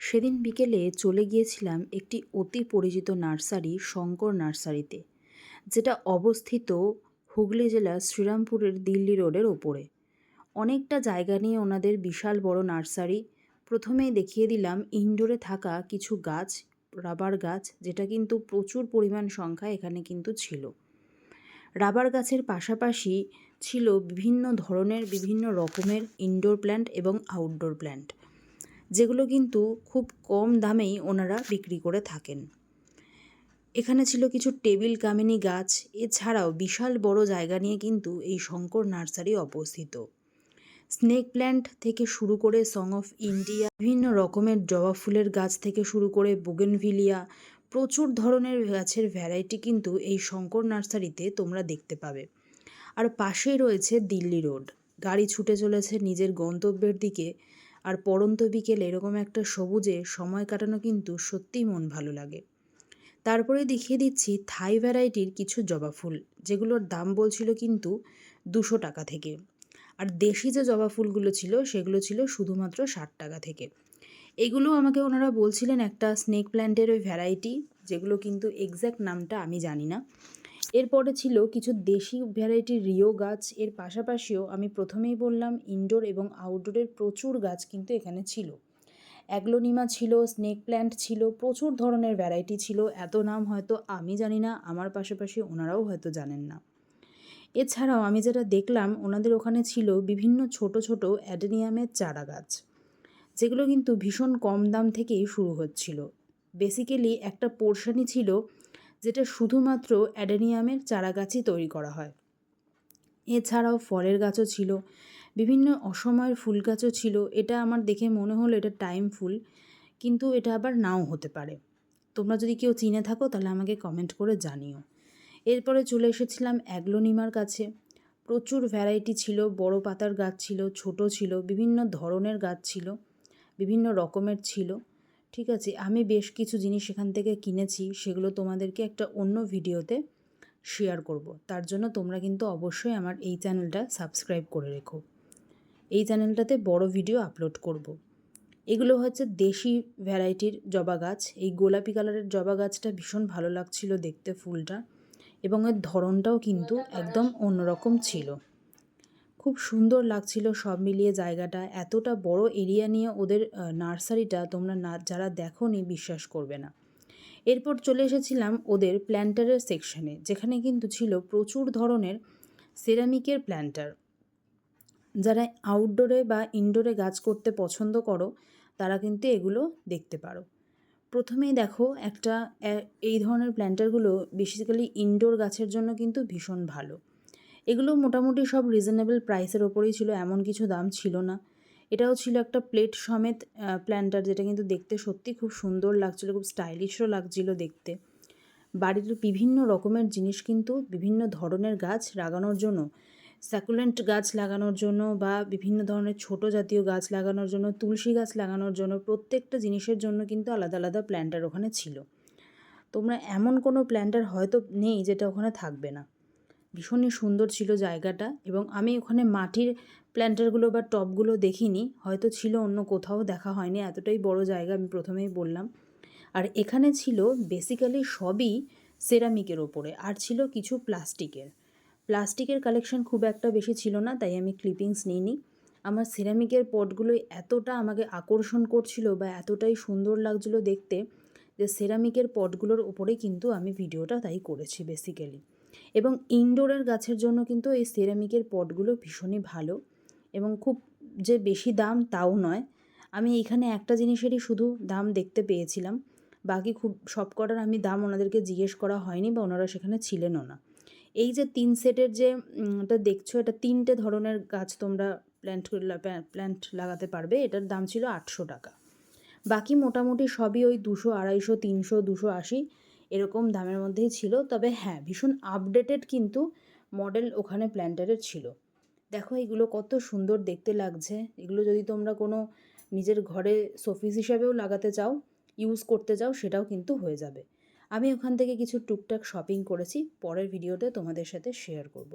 সেদিন বিকেলে চলে গিয়েছিলাম একটি অতি পরিচিত নার্সারি, শঙ্কর নার্সারিতে, যেটা অবস্থিত হুগলি জেলার শ্রীরামপুরের দিল্লি রোডের ওপরে। অনেকটা জায়গা নিয়ে ওনাদের বিশাল বড় নার্সারি। প্রথমেই দেখিয়ে দিলাম ইনডোরে থাকা কিছু গাছ, রাবার গাছ, যেটা কিন্তু প্রচুর পরিমাণ সংখ্যা এখানে কিন্তু ছিল। রাবার গাছের পাশাপাশি ছিল বিভিন্ন ধরনের বিভিন্ন রকমের ইনডোর প্ল্যান্ট এবং আউটডোর প্ল্যান্ট। যেগুলো কিন্তু খুব কম দামেই ওনারা বিক্রি করে থাকেন। এখানে ছিল কিছু টেবিল কামিনী গাছ, এছাড়াও বিশাল বড় জায়গা নিয়ে কিন্তু এই শঙ্কর নার্সারি অবস্থিত। স্নেক প্ল্যান্ট থেকে শুরু করে সং অফ ইন্ডিয়া, বিভিন্ন রকমের জবা ফুলের গাছ থেকে শুরু করে বুগেনভিলিয়া, প্রচুর ধরনের গাছের ভ্যারাইটি কিন্তু এই শঙ্কর নার্সারিতে তোমরা দেখতে পাবে। আর পাশেই রয়েছে দিল্লি রোড। গাড়ি ছুটে চলেছে নিজের গন্তব্যের দিকে। আর পড়ন্ত বিকেলে এরকম একটা সবুজে সময় কাটানো কিন্তু সত্যিই মন ভালো লাগে। তারপরে দেখিয়ে দিচ্ছি থাই ভ্যারাইটির কিছু জবা ফুল, যেগুলোর দাম বলছিল কিন্তু দুশো টাকা থেকে। আর দেশি যে জবা ফুলগুলো ছিল, সেগুলো ছিল শুধুমাত্র ষাট টাকা থেকে। এগুলো আমাকে ওনারা বলছিলেন একটা স্নেক প্ল্যান্টের ওই ভ্যারাইটি, যেগুলো কিন্তু এক্স্যাক্ট নামটা আমি জানি না। এরপরে ছিল কিছু দেশি ভ্যারাইটির রিও গাছ। এর পাশাপাশিও আমি প্রথমেই বললাম ইনডোর এবং আউটডোরের প্রচুর গাছ কিন্তু এখানে ছিল। অ্যাগ্লোনিমা ছিল স্নেক প্ল্যান্ট ছিল, প্রচুর ধরনের ভ্যারাইটি ছিল। এত নাম হয়তো আমি জানি না, আমার পাশাপাশি ওনারাও হয়তো জানেন না। এছাড়াও আমি যেটা দেখলাম, ওনাদের ওখানে ছিল বিভিন্ন ছোট ছোট অ্যাডেনিয়ামের চারা গাছ, যেগুলো কিন্তু ভীষণ কম দাম থেকেই শুরু হচ্ছিল। বেসিক্যালি একটা পোর্শনই ছিল যেটা শুধুমাত্র অ্যাডেনিয়ামের চারা গাছই তৈরি করা হয়। এছাড়াও ফলের গাছও ছিল, বিভিন্ন অসময়ের ফুল গাছও ছিল। এটা আমার দেখে মনে হলো এটা টাইম ফুল, কিন্তু এটা আবার নাও হতে পারে। তোমরা যদি কেউ চিনে থাকো তাহলে আমাকে কমেন্ট করে জানিও। এরপরে চলে এসেছিলাম অ্যাগ্লোনিমার কাছে। প্রচুর ভ্যারাইটি ছিল, বড় পাতার গাছ ছিল, ছোট ছিল, বিভিন্ন ধরনের গাছ ছিল, বিভিন্ন রকমের ছিল। ঠিক আছে, আমি বেশ কিছু জিনিস এখান থেকে কিনেছি, সেগুলো তোমাদেরকে একটা অন্য ভিডিওতে শেয়ার করব। তার জন্য তোমরা কিন্তু অবশ্যই আমার এই চ্যানেলটা সাবস্ক্রাইব করে রেখো। এই চ্যানেলটাতে বড় ভিডিও আপলোড করব। এগুলো হচ্ছে দেশি ভ্যারাইটির জবা গাছ। এই গোলাপি কালারের জবা গাছটা ভীষণ ভালো লাগছিল দেখতে ফুলটা এবং এর ধরনটাও কিন্তু একদম অন্যরকম ছিল। খুব সুন্দর লাগছিল সব মিলিয়ে জায়গাটা। এতটা বড় এরিয়া নিয়ে ওদের নার্সারিটা তোমরা না, যারা দেখো নি বিশ্বাস করবে না। এরপর চলে এসেছিলাম ওদের প্ল্যান্টারের সেকশনে, যেখানে কিন্তু ছিল প্রচুর ধরনের সেরামিকের প্ল্যান্টার। যারা আউটডোরে বা ইনডোরে গাছ করতে পছন্দ করো, তারা কিন্তু এগুলো দেখতে পারো। প্রথমেই দেখো একটা এই ধরনের প্ল্যান্টারগুলো বেসিক্যালি ইনডোর গাছের জন্য কিন্তু ভীষণ ভালো। এগুলো মোটামুটি সব রিজনেবল প্রাইসের ওপরেই ছিল, এমন কিছু দাম ছিল না। এটাও ছিল একটা প্লেট সমেত প্ল্যান্টার যেটা কিন্তু দেখতে সত্যি খুব সুন্দর লাগছিল, খুব স্টাইলিশও লাগছিল দেখতে। বাড়ির বিভিন্ন রকমের জিনিস কিন্তু বিভিন্ন ধরনের গাছ লাগানোর জন্য স্যাকুলেন্ট গাছ লাগানোর জন্য বা বিভিন্ন ধরনের ছোট জাতীয় গাছ লাগানোর জন্য, তুলসী গাছ লাগানোর জন্য প্রত্যেকটা জিনিসের জন্য কিন্তু আলাদা আলাদা প্ল্যান্টার ওখানে ছিল। তোমরা এমন কোনো প্ল্যান্টার হয়তো নেই যেটা ওখানে থাকবে না। ভীষণই সুন্দর ছিল জায়গাটা এবং আমি ওখানে মাটির প্ল্যান্টারগুলো বা টবগুলো দেখিনি, হয়তো ছিল অন্য কোথাও, দেখা হয়নি, এতটাই বড় জায়গা আমি প্রথমেই বললাম। আর এখানে ছিল বেসিক্যালি সবই সেরামিকের ওপরে, আর ছিল কিছু প্লাস্টিকের প্লাস্টিকের কালেকশন খুব একটা বেশি ছিল না, তাই আমি ক্লিপিংস নিইনি। আমার সিরামিকের পটগুলো এতটা আমাকে আকর্ষণ করছিল বা এতটাই সুন্দর লাগছিল দেখতে যে সেরামিকের পটগুলোর ওপরেই কিন্তু আমি ভিডিওটা তাই করেছি বেসিক্যালি এবং ইনডোরের গাছের জন্য কিন্তু এই সেরামিকের পটগুলো ভীষণই ভালো এবং খুব যে বেশি দাম তাও নয়। আমি এখানে একটা জিনিসেরই শুধু দাম দেখতে পেয়েছিলাম, বাকি খুব সব কটার আমি দাম ওনাদেরকে জিজ্ঞেস করা হয়নি বা ওনারা সেখানে ছিলেনও না। এই যে তিন সেটের যে এটা দেখছ, এটা তিনটে ধরনের গাছ তোমরা প্ল্যান্ট প্ল্যান্ট লাগাতে পারবে, এটার দাম ছিল আটশো টাকা। বাকি মোটামুটি সবই ওই দুশো, আড়াইশো, তিনশো, দুশো আশি এরকম দামের মধ্যেই ছিল। তবে হ্যাঁ ভীষণ আপডেটেড কিন্তু মডেল ওখানে প্ল্যান্টারের ছিল। দেখো এগুলো কত সুন্দর দেখতে লাগছে। এগুলো যদি তোমরা কোনো নিজের ঘরে সোফিস হিসাবেও লাগাতে চাও ইউজ করতে চাও, সেটাও কিন্তু হয়ে যাবে। আমি ওখান থেকে কিছু টুকটাক শপিং করেছি। পরের ভিডিওতে তোমাদের সাথে শেয়ার করব।